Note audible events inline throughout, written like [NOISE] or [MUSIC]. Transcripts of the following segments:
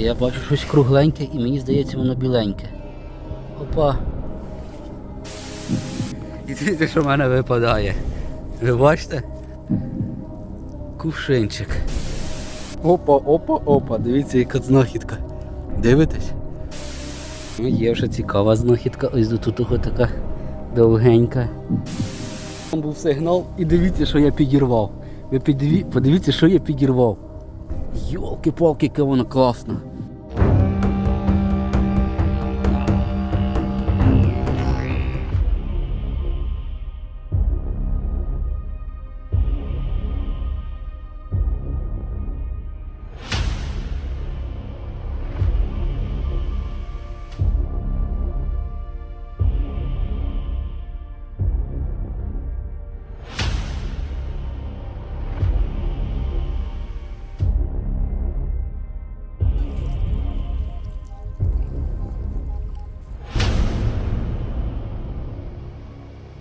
Я бачу щось кругленьке і мені здається воно біленьке. Опа. І дивіться, що в мене випадає. Ви бачите? Кувшинчик. Опа, опа, опа, дивіться, яка знахідка. Дивитесь? Ну, є вже цікава знахідка. Ось до тут така довгенька. Там був сигнал і дивіться, що я підірвав. Ви підиві- подивіться, що я підірвав. Йолки-палки, яка вона класна.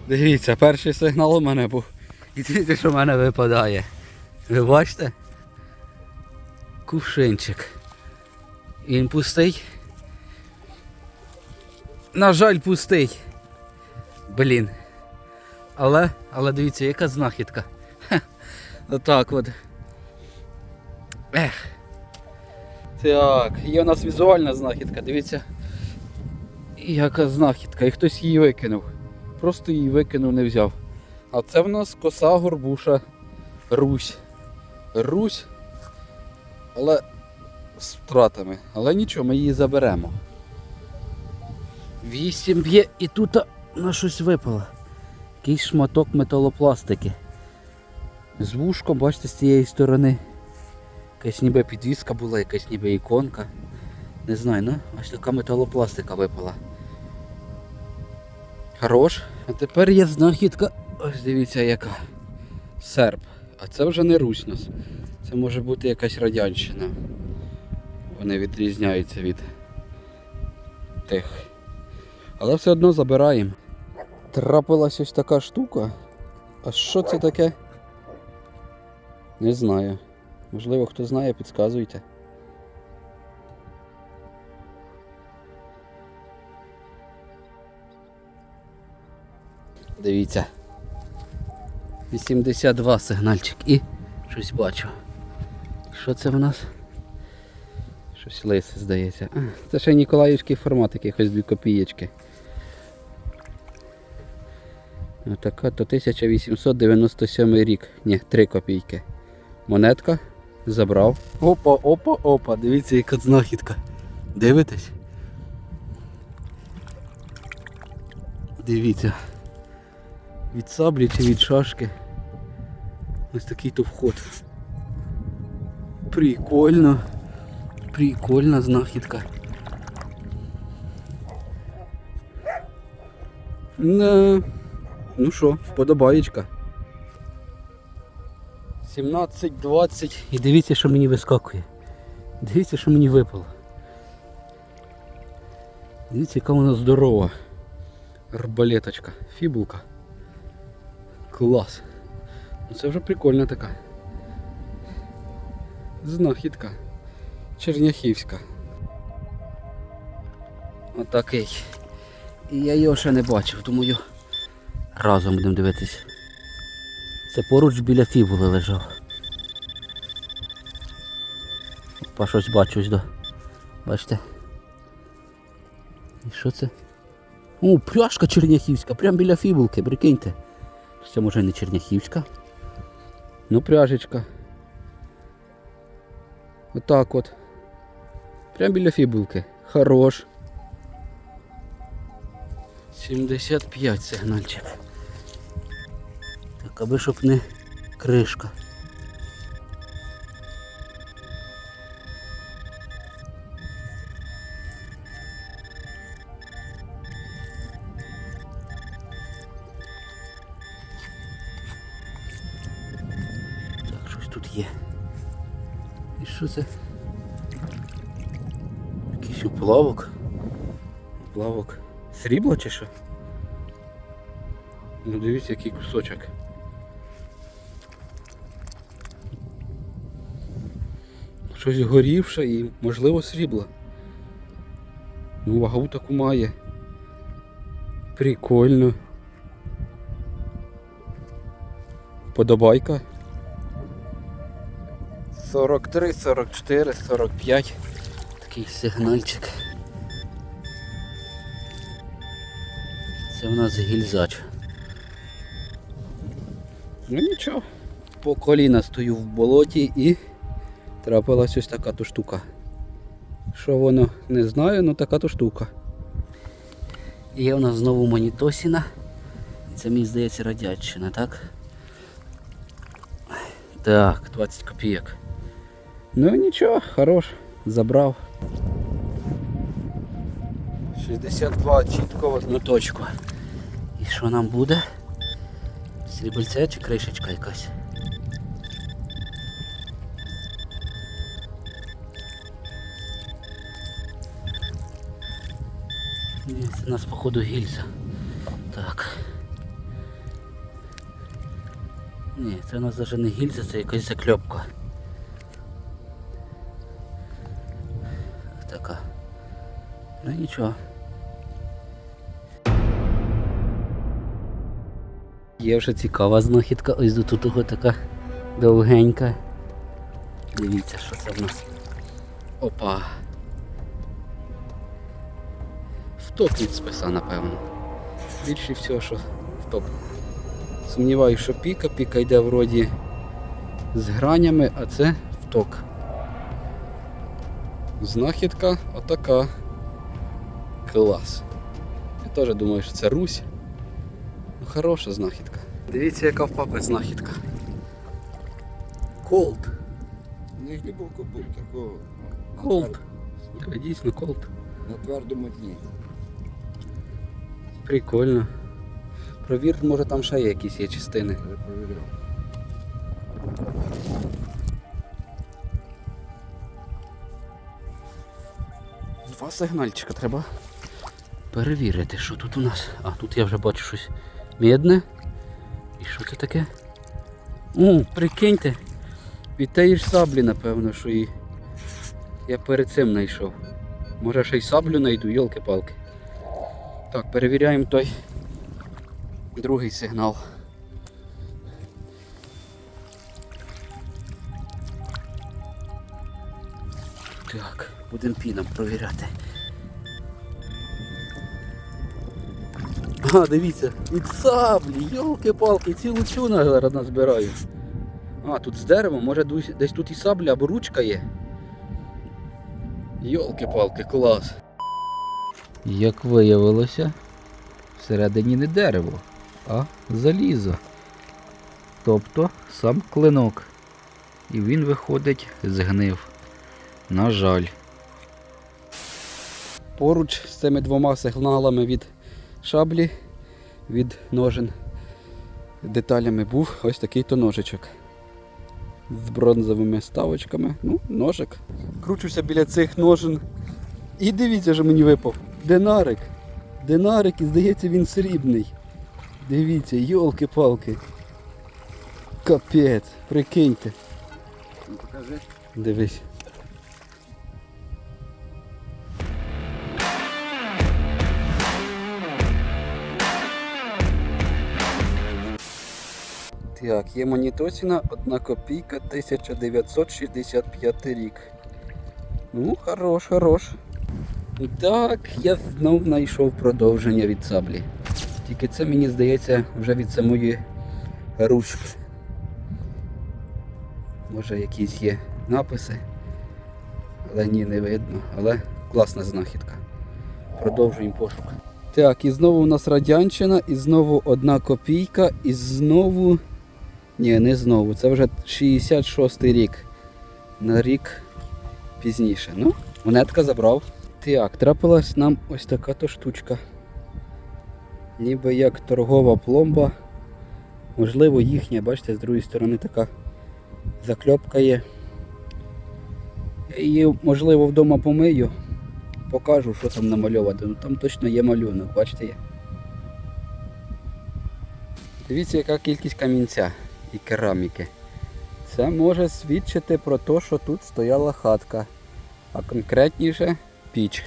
Дивіться, перший сигнал у мене був. І дивіться, що в мене випадає. Ви бачите? Кувшинчик. Він пустий. На жаль, пустий. Блін. Але, але дивіться, яка знахідка. Отак от. Ех. Так, є у нас візуальна знахідка, дивіться. Яка знахідка, і хтось її викинув. Просто її викинув, не взяв. А це в нас коса горбуша Русь. Русь. Але з втратами. Але нічого, ми її заберемо. Вісім б'є і тут на щось випало. Якийсь шматок металопластики. З вушком, бачите, з цієї сторони. Якась ніби підвіска була, якась ніби іконка. Не знаю, ну, ось така металопластика випала. Хорош. А тепер є знахідка. Ось дивіться яка. Серб. А це вже не нас. Це може бути якась радянщина. Вони відрізняються від тих. Але все одно забираємо. Трапилась ось така штука. А що це таке? Не знаю. Можливо, хто знає, підказуйте. Дивіться. 82 сигнальчик і щось бачу. Що це в нас? Щось лисе, здається. Це ще Ніколаївський формат, якихось 2 копієчки. Отака то 1897 рік. Ні, 3 копійки. Монетка. Забрав. Опа, опа, опа. Дивіться, яка знахідка. Дивитесь? Дивіться. Від саблі чи від шашки. Ось такий то вход. Прикольно. Прикольна знахідка. Не. Ну що, вподобаєчка. 17-20 і дивіться, що мені вискакує. Дивіться, що мені випало. Дивіться, яка вона здорова. Арбалеточка, фібулка. Клас. Ну це вже прикольна така. Знахідка. Черняхівська. Отакий. І я його ще не бачив, думаю, разом будемо дивитись. Це поруч біля фібули лежав. Опа, щось бачу ось до. Бачите? І що це? О, пляшка черняхівська, прямо біля фібулки, прикиньте. Це може не черняхівська. Ну, пряжечка. Отак от. Прямо біля фібулки. Хорош. 75 сигнальчик. Так, аби щоб не кришка. Якийсь уплавок. Уплавок. Срібло чи що? Ну дивіться, який кусочок. щось горівше і, можливо, срібло. Ну, вагу таку має. Прикольно. Подобайка. 43, 44, 45. Такий сигнальчик. Це у нас гільзач. Ну нічого. По коліна стою в болоті і трапилась ось така то штука. Що воно не знаю, ну така то штука. Є у нас знову монітосіна. Це мені здається радяччина, так? Так, 20 копійок. Ну нічого, хорош, забрав. 62 чітко в одну точку. І що нам буде? Срібельце чи кришечка якась? Ні, це у нас походу гільза. Так. Ні, це у нас навіть не гільза, це якась закльопка. Така. Ну нічого. Є вже цікава знахідка, ось до тут така довгенька. Дивіться, що це в нас. Опа. Втоп від списа, напевно. Більше всього, що втоп. Сумніваюся, що піка, піка йде вроді з гранями, а це вток. Знахідка отака. Клас. Я теж думаю, що це Русь. Хороша знахідка. Дивіться, яка в папи знахідка. Колд. Не глибоко був такого. Колд. Дійсно колд. На твердому дні. Прикольно. Провір, може там ще є якісь є частини. Я провіряв. Два сигнальчика треба перевірити, що тут у нас. А, тут я вже бачу щось медне. І що це таке? О, прикиньте. Від тієї ж саблі, напевно, що і я перед цим знайшов. Може ще й саблю знайду, йолки-палки. Так, перевіряємо той другий сигнал. Так, будемо піном провіряти. А, дивіться, від саблі, йолки-палки, цілу чуна зараз назбираю. А, тут з деревом, може десь тут і сабля або ручка є. Йолки-палки, клас. Як виявилося, всередині не дерево, а залізо. Тобто сам клинок. І він виходить згнив. На жаль. Поруч з цими двома сигналами від шаблі, від ножен деталями був ось такий то ножичок. З бронзовими ставочками. Ну, ножик. Кручуся біля цих ножен. І дивіться, що мені випав. Динарик. Динарик, і здається, він срібний. Дивіться, йолки-палки. Капець, прикиньте. Ну, покажи. Дивись. Так, є монітосіна, одна копійка, 1965 рік. Ну, хорош, хорош. Так, я знов знайшов продовження від саблі. Тільки це мені здається вже від самої ручки. Може якісь є написи. Але ні, не видно. Але класна знахідка. Продовжуємо пошук. Так, і знову у нас радянщина, і знову одна копійка, і знову. Ні, не знову. Це вже 66-й рік. На рік пізніше. Ну, монетка забрав. Так, трапилась нам ось така то штучка. Ніби як торгова пломба. Можливо, їхня, бачите, з другої сторони така закльопка є. Її, можливо, вдома помию, покажу, що там намальовано. Ну, там точно є малюнок, бачите. Дивіться, яка кількість камінця і кераміки. Це може свідчити про те, що тут стояла хатка, а конкретніше піч.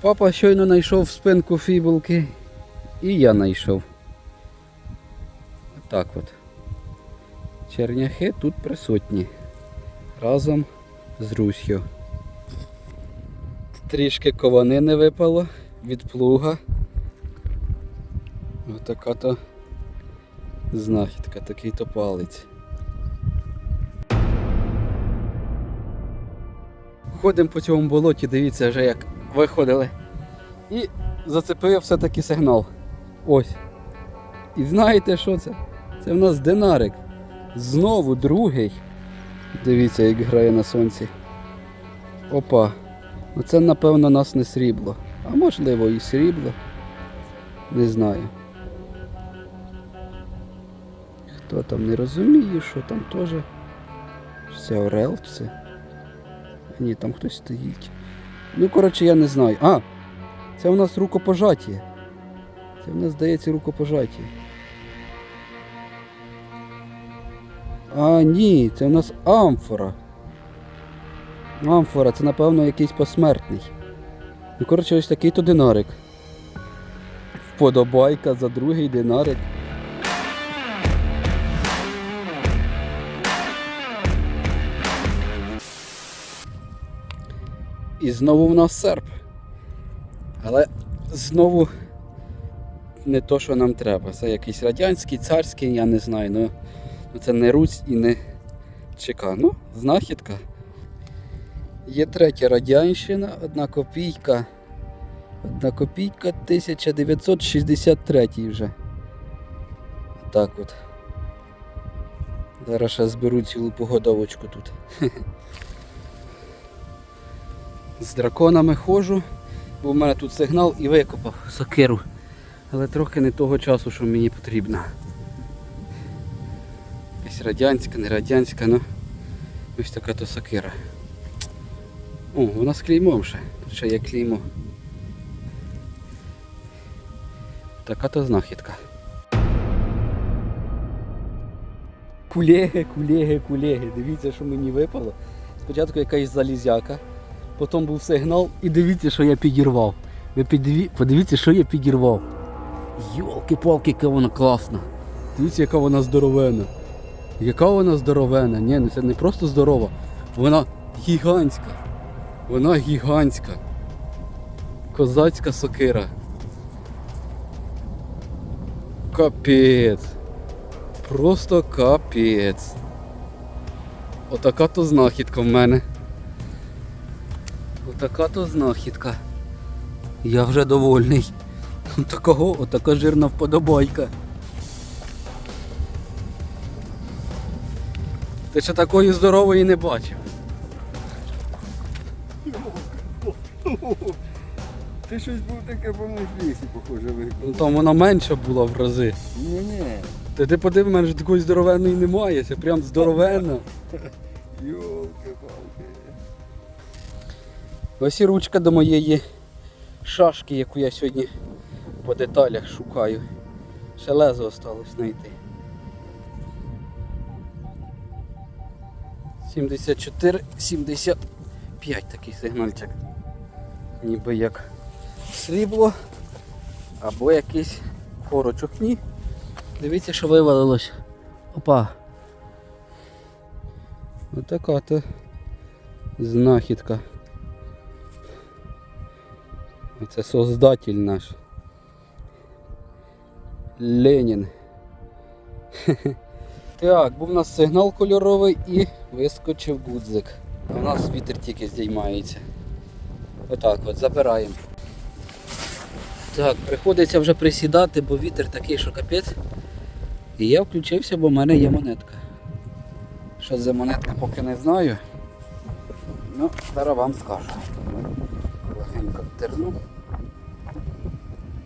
Папа щойно знайшов спинку фібулки, і я знайшов. Отак от. Черняхи тут присутні. Разом з Русью. Трішки ковани випало від плуга. Отака то знахідка, такий то палець. Ходимо по цьому болоті, дивіться вже як виходили. І зацепив все-таки сигнал. Ось. І знаєте що це? Це в нас динарик. Знову другий. Дивіться, як грає на сонці. Опа. Ну це напевно нас не срібло. А можливо і срібло. Не знаю. Хто там не розуміє, що там теж. Це орел? Ні, там хтось стоїть. Ну, коротше, я не знаю. А! Це у нас рукопожаття. Це в нас здається рукопожаття. А, ні, це в нас амфора. Амфора, це напевно якийсь посмертний. Ну, коротше, ось такий то динарик. Вподобайка за другий динарик. І знову в нас серп. Але знову не то, що нам треба. Це якийсь радянський, царський, я не знаю. Ну, ну це не Русь і не ЧК. Ну, знахідка. Є третя радянщина, одна копійка. Одна копійка 1963 вже. Так от. Зараз ще зберу цілу погодовочку тут. [LAUGHS] З драконами ходжу, бо в мене тут сигнал і викопав сокиру. Але трохи не того часу, що мені потрібно. Якась радянська, не радянська, ну ось така то сокира. О, вона з клеймом ще. Тут ще є клеймо. Така то знахідка. Кулеги, кулеги, кулеги. Дивіться, що мені випало. Спочатку якась залізяка, потім був сигнал і дивіться, що я підірвав. Ви підиві... подивіться, що я підірвав. Йолки-палки, яка вона класна. Дивіться, яка вона здоровена. Яка вона здоровена? Ні, ну це не просто здорова. Вона гігантська. Вона гігантська. Козацька сокира. Капець. Просто капець. Отака то знахідка в мене. Отака то знахідка. Я вже довольний. Такого, отака жирна вподобайка. Ти ще такої здорової не бачив. Ти щось був таке, по-моєму, в лісі, похоже, Ну там вона менша була в рази. Ні, ні. Та ти подиви, в мене ж такої здоровенної немає, це прям здоровенна. Йолки-палки. Ось і ручка до моєї шашки, яку я сьогодні по деталях шукаю. Ще лезо осталось знайти. 74, 75 такий сигнальчик. Ніби як срібло або якийсь корочок. Ні. Дивіться, що вивалилось. Опа. Отака то знахідка. Це создатель наш. Ленін. [LAUGHS] Так, був у нас сигнал кольоровий і вискочив гудзик. У нас вітер тільки здіймається. Отак от, забираємо. Так, приходиться вже присідати, бо вітер такий, що капець. І я включився, бо в мене є монетка. Що за монетка, поки не знаю. Ну, зараз вам скажу. Легенько терну.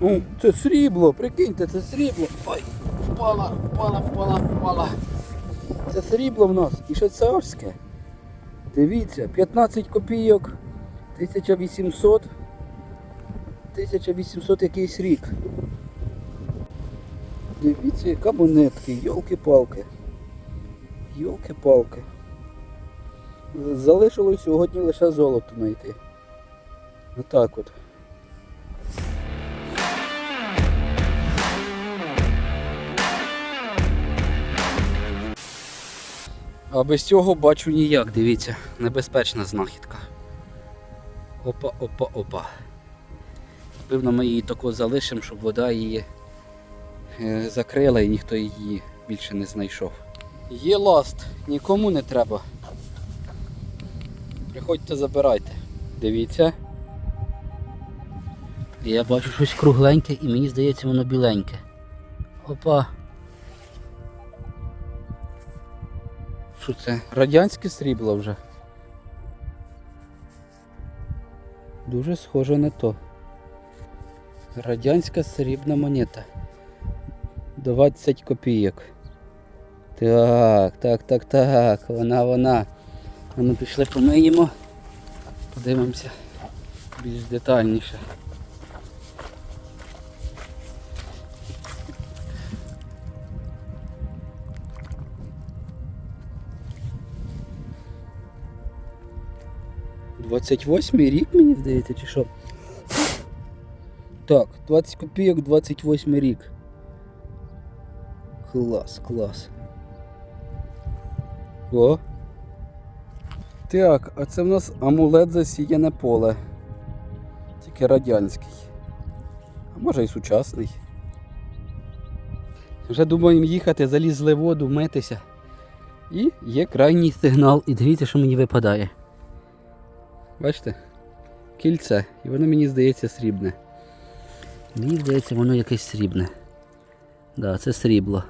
О, це срібло, прикиньте, це срібло. Ой, впала, впала, впала, впала. Це срібло в нас і ще царське. Дивіться, 15 копійок, 1800, 1800 якийсь рік. Дивіться, яка монетки, йолки-палки. Йолки-палки. Залишилось сьогодні лише золото знайти. Отак от. А без цього бачу ніяк, дивіться, небезпечна знахідка. Опа, опа, опа. Певно, ми її тако залишимо, щоб вода її е, закрила і ніхто її більше не знайшов. Є ласт, нікому не треба. Приходьте, забирайте. Дивіться. Я бачу щось кругленьке і мені здається воно біленьке. Опа. Що це? Радянське срібло вже. Дуже схоже на то. Радянська срібна монета. 20 копійок. Так, так, так, так. Вона, вона. А ну пішли помиємо. Подивимося більш детальніше. Двадцять восьмий рік, мені здається, чи що? Так, 20 копійок, 28 рік. Клас, клас. О. Так, а це в нас амулет засіяне поле. Тільки радянський. А може і сучасний. Вже думаємо їхати, залізли в воду, митися. І є крайній сигнал. І дивіться, що мені випадає. Бачите? Кільце. І воно мені здається срібне. Мені здається, воно якесь срібне. Да, це срібло.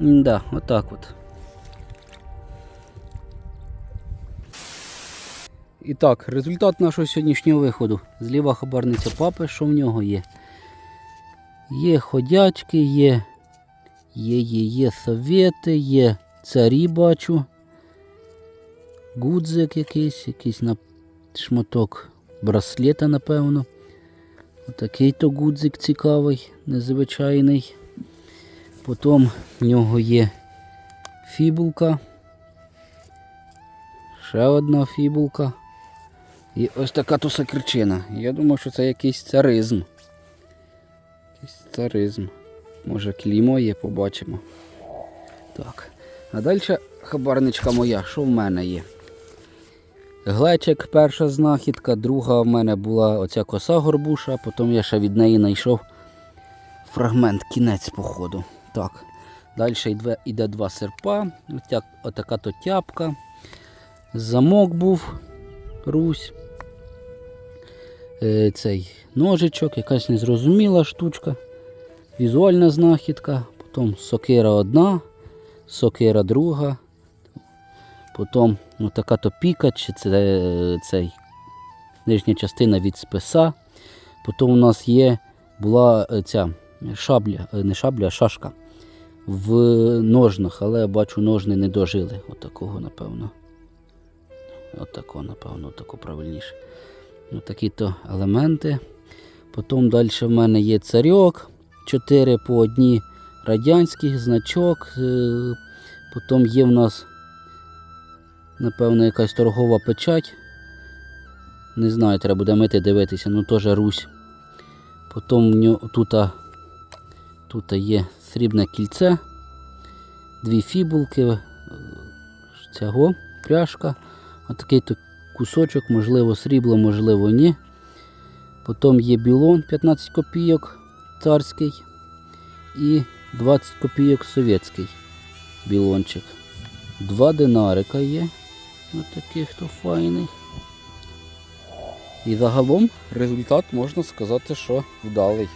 Да, отак от. І так, результат нашого сьогоднішнього виходу. Зліва хабарниця папи, що в нього є. Є ходячки, є, є, є, є совєти, є царі бачу. Гудзик якийсь, якийсь на шматок браслета, напевно. Отакий то гудзик цікавий, незвичайний. Потім в нього є фібулка. Ще одна фібулка. І ось така то сакричина. Я думаю, що це якийсь царизм. Якийсь царизм. Може клімо є, побачимо. Так. А далі хабарничка моя, що в мене є? Глечик, перша знахідка, друга в мене була оця коса горбуша, потім я ще від неї знайшов фрагмент, кінець походу. Так. Далі йде, йде два серпа, отя, отака то тяпка. Замок був Русь. Е, цей ножичок, якась незрозуміла штучка. Візуальна знахідка, потім сокира одна, сокира друга. Потім ну, така то піка, чи це е, цей, нижня частина від списа. Потім у нас є була е, ця шабля, е, не шабля, а шашка в ножнах, але я бачу, ножни не дожили. Отакого, напевно. Отако, напевно, отако правильніше. Отакі то елементи. Потім далі в мене є царьок. 4 по одній радянських значок. Потім є в нас, напевно, якась торгова печать. Не знаю, треба буде мити дивитися, ну теж Русь. Потім тут, тут є срібне кільце, дві фібулки, е, цього, пряжка. Отакий то кусочок, можливо, срібло, можливо, ні. Потім є білон 15 копійок царський і 20 копійок совєтський білончик. Два динарика є. Ось такий хто файний. І загалом результат можна сказати, що вдалий.